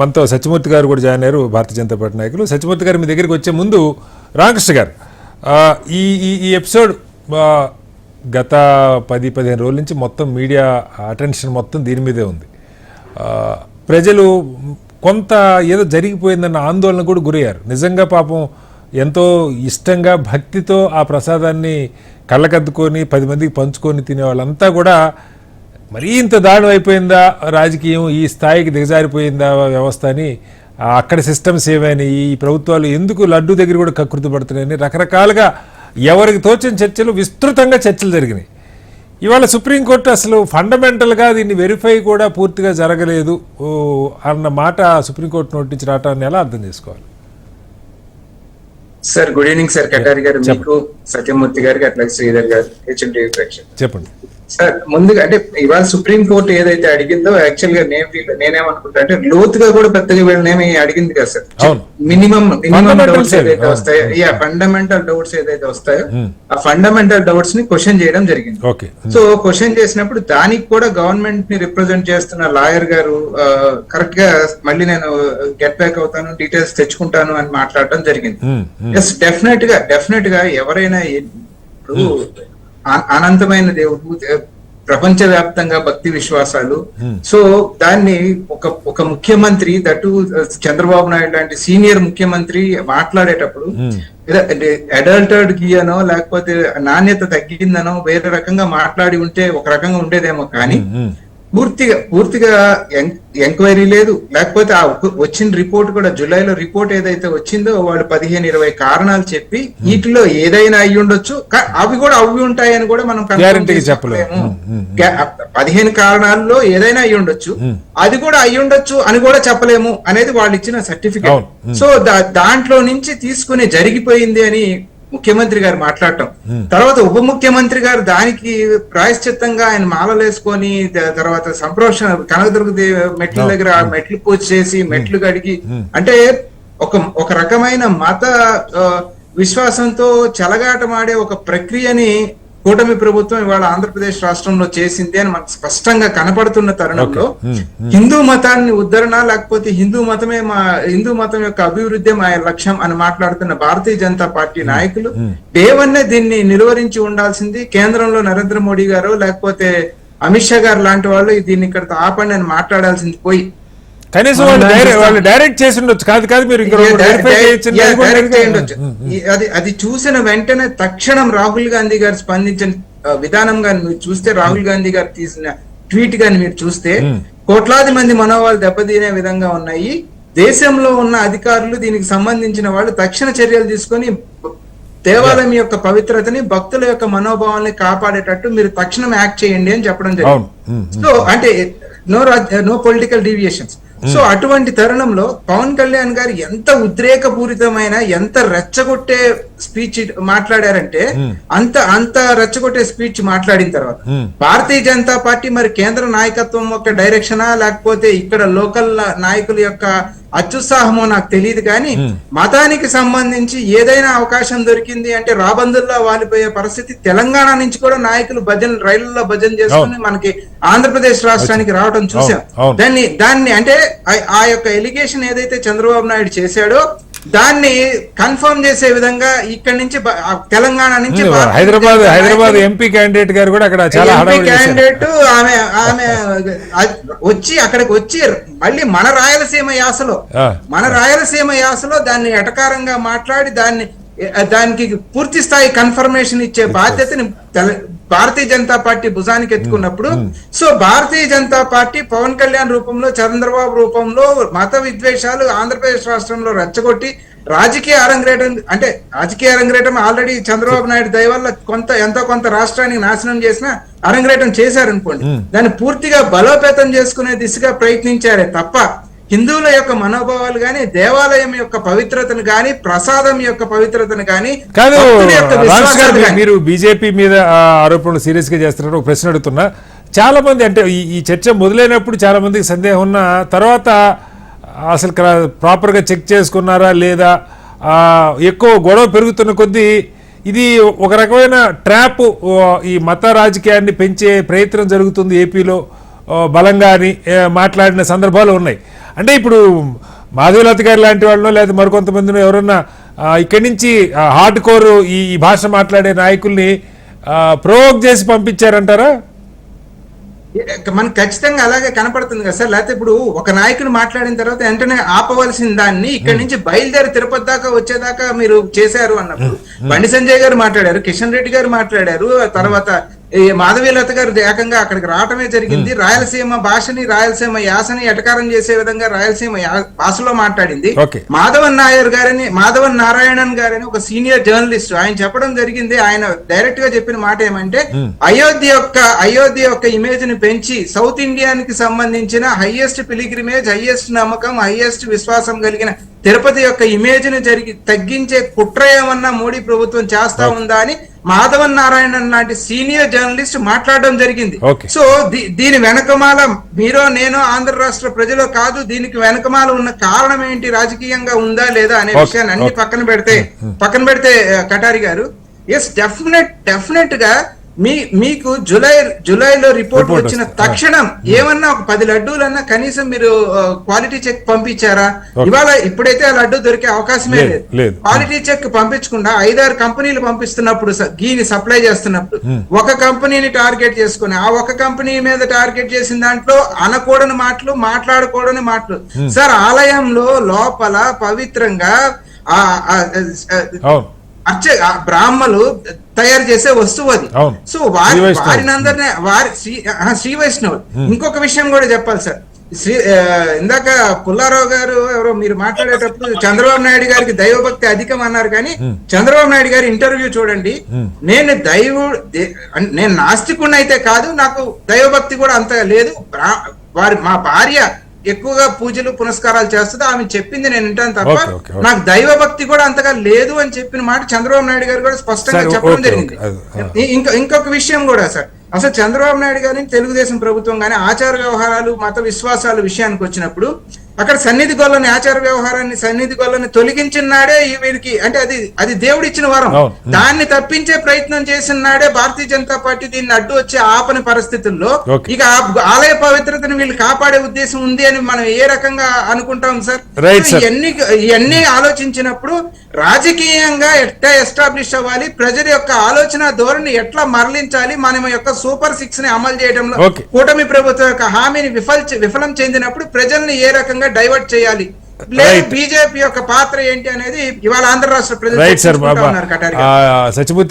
మనతో సత్యమూర్తి గారు కూడా జాయిన్ అయ్యారు భారతీయ జనతా పార్టీ నాయకులు. సత్యమూర్తి గారు మీ దగ్గరికి వచ్చే ముందు రామకృష్ణ గారు ఈ ఈ ఎపిసోడ్ గత పది పదిహేను రోజుల నుంచి మొత్తం మీడియా అటెన్షన్ మొత్తం దీని మీదే ఉంది. ప్రజలు కొంత ఏదో జరిగిపోయిందన్న ఆందోళన కూడా గురయ్యారు. నిజంగా పాపం ఎంతో ఇష్టంగా భక్తితో ఆ ప్రసాదాన్ని కళ్ళకద్దుకొని పది మందికి పంచుకొని తినే వాళ్ళంతా కూడా మరీ ఇంత దారుణం అయిపోయిందా? రాజకీయం ఈ స్థాయికి దిగజారిపోయిందా వ్యవస్థ అని? అక్కడ సిస్టమ్స్ ఏమైనా ఈ ప్రభుత్వాలు ఎందుకు లడ్డు దగ్గర కూడా కకృతి పడుతున్నాయని రకరకాలుగా ఎవరికి తోచిన చర్చలు విస్తృతంగా చర్చలు జరిగినాయి. ఇవాళ సుప్రీంకోర్టు అసలు ఫండమెంటల్గా దీన్ని వెరిఫై కూడా పూర్తిగా జరగలేదు. అన్న మాట సుప్రీంకోర్టు నోటీస్ రావటాన్ని ఎలా అర్థం చేసుకోవాలి? Sir good evening sir. Katari garu మీకు సత్యమూర్తి గారికి అట్లాగే శ్రీధర్ గారు చెప్పండి. సార్ ముందుగా అంటే ఇవాళ సుప్రీం కోర్టు ఏదైతే అడిగిందో యాక్చువల్గా నేను నేనేమనుకుంటా అంటే లోతుగా కూడా పెద్దగా వీళ్ళనేమి అడిగింది కదా సార్. Minimum minimum doubts? ఏదైతే. వస్తాయో యా ఫండమెంటల్ డౌట్స్ ఏదైతే వస్తాయో Hmm. ఆ ఫండమెంటల్ డౌట్స్ని క్వశ్చన్ చేయడం జరిగింది. ఓకే సో క్వశ్చన్ చేసినప్పుడు దానికి కూడా గవర్నమెంట్ని రిప్రజెంట్ చేస్తున్న లాయర్ గారు కరెక్ట్గా మళ్ళీ నేను గెట్ బ్యాక్ అవుతాను డీటెయిల్స్ తెచ్చుకుంటాను అని మాట్లాడడం జరిగింది. ఎస్ డెఫినెట్గా డెఫినెట్గా ఎవరైనా ఇప్పుడు అనంతమైన దేవుడు దే- ప్రపంచవ్యాప్తంగా భక్తి విశ్వాసాలు. సో దాన్ని ఒక ఒక ముఖ్యమంత్రి దట్టు చంద్రబాబు నాయుడు లాంటి సీనియర్ ముఖ్యమంత్రి మాట్లాడేటప్పుడు ఉమ్. అడల్టర్డ్ గీయనో లేకపోతే నాణ్యత తగ్గిందనో వేరే రకంగా మాట్లాడి ఉంటే ఒక రకంగా ఉండేదేమో కానీ ఉమ్, పూర్తిగా పూర్తిగా ఎంక్వైరీ లేదు. లేకపోతే ఆ వచ్చిన రిపోర్ట్ కూడా జూలైలో రిపోర్ట్ ఏదైతే వచ్చిందో వాళ్ళు పదిహేను ఇరవై కారణాలు చెప్పి వీటిలో ఏదైనా అయి ఉండొచ్చు. అవి కూడా అవి ఉంటాయని కూడా మనం చెప్పలేము. ఉమ్, గా- పదిహేను కారణాల్లో ఏదైనా అయి ఉండొచ్చు. అది కూడా అయి ఉండొచ్చు అని కూడా చెప్పలేము అనేది వాళ్ళు ఇచ్చిన సర్టిఫికేట్. సో దాంట్లో నుంచి తీసుకుని జరిగిపోయింది అని ముఖ్యమంత్రి గారు మాట్లాడటం. తర్వాత ఉప ముఖ్యమంత్రి గారు దానికి ప్రాయశ్చిత్తంగా ఆయన మాలలేసుకొని తర్వాత సంప్రోషణ కనకదుర్గ మెట్ల దగ్గర మెట్లు పూజ చేసి మెట్లు కడిగి అంటే ఒక ఒక రకమైన మత విశ్వాసంతో చెలగాటమాడే ఒక ప్రక్రియని కూటమి ప్రభుత్వం ఇవాళ ఆంధ్రప్రదేశ్ రాష్ట్రంలో చేసింది అని మనకు స్పష్టంగా కనపడుతున్న తరుణంలో. హిందూ మతాన్ని ఉద్ధరణ లేకపోతే హిందూ మతమే మా హిందూ మతం యొక్క అభివృద్ధి మా లక్ష్యం అని మాట్లాడుతున్న భారతీయ జనతా పార్టీ నాయకులు దేవన్నే దీన్ని నిలువరించి ఉండాల్సింది. కేంద్రంలో నరేంద్ర మోడీ గారు లేకపోతే అమిత్ షా గారు లాంటి వాళ్ళు దీన్ని ఇక్కడ ఆపండి అని మాట్లాడాల్సింది పోయి. కనీసం వాళ్ళు డైరెక్ట్ వాళ్ళు డైరెక్ట్ చేసి ఉండొచ్చు. కాదు కాదు మీరు అది అది చూసిన వెంటనే తక్షణం రాహుల్ గాంధీ గారు స్పందించిన విధానం గాని మీరు చూస్తే రాహుల్ గాంధీ గారు తీసిన ట్వీట్ గాని మీరు చూస్తే కోట్లాది మంది మనోవాళ్ళు దెబ్బతీనే విధంగా ఉన్నాయి. దేశంలో ఉన్న అధికారులు దీనికి సంబంధించిన వాళ్ళు తక్షణ చర్యలు తీసుకొని దేవాలయం యొక్క పవిత్రతని భక్తుల యొక్క మనోభావాల్ని కాపాడేటట్టు మీరు తక్షణం యాక్ట్ చేయండి అని చెప్పడం. జరిగింది. ఉమ్, సో అంటే no no political deviations so అటువంటి తరుణంలో పవన్ కళ్యాణ్ గారు ఎంత ఉద్రేకపూరితమైన ఎంత రెచ్చగొట్టే స్పీచ్ మాట్లాడారంటే అంత అంత రెచ్చగొట్టే స్పీచ్ మాట్లాడిన తర్వాత భారతీయ జనతా పార్టీ మరి కేంద్ర నాయకత్వం యొక్క డైరెక్షనా లేకపోతే ఇక్కడ లోకల్ నాయకుల యొక్క అత్యుత్సాహమో నాకు తెలియదు కానీ మతానికి సంబంధించి ఏదైనా అవకాశం దొరికింది అంటే రాబందుల్లో వాలిపోయే పరిస్థితి తెలంగాణ నుంచి కూడా నాయకులు భజన రైళ్ళలో భజన చేసుకుని మనకి ఆంధ్రప్రదేశ్ రాష్ట్రానికి రావడం చూసాం. దాన్ని దాన్ని అంటే ఆ యొక్క ఎలిగేషన్ ఏదైతే చంద్రబాబు నాయుడు చేశాడో దాన్ని కన్ఫర్మ్ చేసే విధంగా ఇక్కడి నుంచి తెలంగాణ నుంచి హైదరాబాద్ హైదరాబాద్ ఎంపీ క్యాండిడేట్ గారు కూడా అక్కడ చాలా క్యాండిడేట్ ఆమె ఆమె వచ్చి అక్కడికి వచ్చి మళ్ళీ మన రాయలసీమ యాసలో. మన రాయలసీమ యాసలో దాన్ని ఎటకారంగా మాట్లాడి దాన్ని దానికి పూర్తి స్థాయి కన్ఫర్మేషన్ ఇచ్చే బాధ్యతని భారతీయ జనతా పార్టీ భుజానికి ఎత్తుకున్నప్పుడు సో భారతీయ జనతా పార్టీ పవన్ కళ్యాణ్ రూపంలో చంద్రబాబు రూపంలో మత విద్వేషాలు ఆంధ్రప్రదేశ్ రాష్ట్రంలో రెచ్చగొట్టి రాజకీయ అరంగేటం అంటే రాజకీయ అరంగేటం ఆల్రెడీ చంద్రబాబు నాయుడు దయ వల్ల కొంత ఎంతో కొంత రాష్ట్రానికి నాశనం చేసిన అరంగేటం చేశారనుకోండి దాన్ని పూర్తిగా బలోపేతం చేసుకునే దిశగా ప్రయత్నించారే తప్ప హిందువుల యొక్క మనోభావాలు గాని దేవాలయం యొక్క పవిత్రతను గాని ప్రసాదం యొక్క పవిత్రతను కాదు గాని- మీరు బీజేపీ మీద ఆరోపణలు సీరియస్గా చేస్తున్నారు. ఒక ప్రశ్న అడుగుతున్నా. చాలా మంది అంటే ఈ చర్చ మొదలైనప్పుడు చాలా మందికి సందేహం ఉన్న తర్వాత అసలు ప్రాపర్గా చెక్ చేసుకున్నారా లేదా ఎక్కువ గొడవ పెరుగుతున్న కొద్దీ ఇది ఒక రకమైన ట్రాప్ ఈ మత రాజకీయాన్ని పెంచే ప్రయత్నం జరుగుతుంది ఏపీలో బలంగా అని మాట్లాడిన సందర్భాలు ఉన్నాయి. అంటే ఇప్పుడు మాధవలత గారు లాంటి వాళ్ళు లేదా మరికొంతమందిని ఎవరన్నా ఇక్కడి నుంచి హార్డ్ కోర్ ఈ భాష మాట్లాడే నాయకుల్ని ప్రోవోక్ చేసి పంపించారంటారా? మనకు ఖచ్చితంగా అలాగే కనపడుతుంది కదా సార్. లేకపోతే ఇప్పుడు ఒక నాయకుడు మాట్లాడిన తర్వాత వెంటనే ఆపవలసిన దాన్ని ఇక్కడ నుంచి బయలుదేరి తిరుపతి దాకా వచ్చేదాకా మీరు చేశారు అన్నప్పుడు. బండి సంజయ్ గారు మాట్లాడారు కిషన్ రెడ్డి గారు మాట్లాడారు తర్వాత మాధవీలత గారు ఏకంగా అక్కడికి రావటమే జరిగింది. రాయలసీమ భాషని రాయలసీమ యాసని ఎటకారం చేసే విధంగా రాయలసీమ భాషలో మాట్లాడింది. మాధవన్ నాయర్ గారిని మాధవన్ నారాయణన్ గారని ఒక సీనియర్ జర్నలిస్ట్ ఆయన చెప్పడం జరిగింది. ఆయన డైరెక్ట్గా చెప్పిన మాట ఏమంటే అయోధ్య యొక్క అయోధ్య యొక్క ఇమేజ్ని పెంచి సౌత్ ఇండియానికి సంబంధించిన హైయెస్ట్ పిలిగ్రిమేజ్ హైయెస్ట్ నమ్మకం హైయెస్ట్ విశ్వాసం కలిగిన తిరుపతి యొక్క ఇమేజ్ని జరిగి తగ్గించే కుట్ర ఏమన్నా మోడీ ప్రభుత్వం చేస్తా ఉందా అని మాధవన్ నారాయణన్ లాంటి సీనియర్ జర్నలిస్ట్ మాట్లాడడం జరిగింది. సో దీ- దీని వెనకమాల మీరో నేను ఆంధ్ర రాష్ట్ర ప్రజలు కాదు దీనికి వెనకమాల ఉన్న కారణం ఏంటి రాజకీయంగా ఉందా లేదా అనే విషయాన్ని అన్ని. పక్కన పెడితే పక్కన పెడితే కటారి గారు ఎస్ డెఫినెట్ డెఫినెట్గా మీ మీకు జూలై జూలైలో రిపోర్ట్ వచ్చిన. తక్షణం ఏమన్నా ఒక పది లడ్డూలన్నా కనీసం మీరు క్వాలిటీ చెక్ పంపించారా. ఇవాళ ఇప్పుడైతే ఆ లడ్డు దొరికే అవకాశమే లేదు. క్వాలిటీ చెక్ పంపించకుండా ఐదారు కంపెనీలు పంపిస్తున్నప్పుడు గీని సప్లై చేస్తున్నప్పుడు ఒక కంపెనీని టార్గెట్ చేసుకుని ఆ ఒక కంపెనీ మీద టార్గెట్ చేసిన దాంట్లో అనకూడని మాటలు మాట్లాడకూడని మాటలు. సార్ ఆలయంలో లోపల పవిత్రంగా అర్చ బ్రాహ్మలు తయారు చేసే వస్తువు అది. సో వారి శ్రీ వైష్ణవులు. వారిని అందరినీ వారి శ్రీ శ్రీ వైష్ణవులు ఇంకొక విషయం కూడా చెప్పాలి సార్. శ్రీ ఇందాక పుల్లారావు గారు ఎవరో మీరు మాట్లాడేటప్పుడు చంద్రబాబు నాయుడు గారికి దైవభక్తి అధికం అన్నారు కానీ చంద్రబాబు నాయుడు గారి ఇంటర్వ్యూ చూడండి. నేను దైవ నేను నాస్తికుడిని అయితే కాదు నాకు దైవభక్తి కూడా అంత లేదు. వారి మా భార్య ఎక్కువగా పూజలు పునస్కారాలు చేస్తుంది. ఆమె చెప్పింది నేను వింటాను తప్ప. నాకు దైవ భక్తి కూడా అంతగా లేదు అని చెప్పిన మాట చంద్రబాబు నాయుడు గారు కూడా స్పష్టంగా చెప్పడం జరిగింది. ఇంకో ఇంకొక విషయం కూడా సార్. అసలు చంద్రబాబు నాయుడు గారిని తెలుగుదేశం ప్రభుత్వం కానీ ఆచార వ్యవహారాలు మత విశ్వాసాల విషయానికి వచ్చినప్పుడు అక్కడ సన్నిధి గొల్లని ఆచార వ్యవహారాన్ని సన్నిధి గొల్లని తొలగించిన నాడే ఈ వీరికి అంటే అది అది దేవుడిచ్చిన వరం అవును. దాన్ని తప్పించే ప్రయత్నం చేసిన నాడే భారతీయ జనతా పార్టీ దీన్ని అడ్డు వచ్చి ఆపని పరిస్థితుల్లో. ఇక ఆలయ పవిత్రతను వీళ్ళు కాపాడే ఉద్దేశం ఉంది అని మనం ఏ రకంగా అనుకుంటాం సార్. ఇవన్నీ ఇవన్నీ ఆలోచించినప్పుడు రాజకీయంగా ఎట్లా ఎస్టాబ్లిష్ అవ్వాలి ప్రజల యొక్క ఆలోచన ధోరణి ఎట్లా మరలించాలి మన యొక్క సూపర్ సిక్స్ని అమలు చేయడంలో. కూటమి ప్రభుత్వం యొక్క హామీని విఫల్ విఫలం చెందినప్పుడు ప్రజల్ని ఏ రకంగా డైవర్ట్ చేయాలి లేదు. బీజేపీ యొక్క పాత్ర ఏంటి అనేది ఇవాళ ఆంధ్ర రాష్ట్ర ప్రజలు. సచిమూర్తి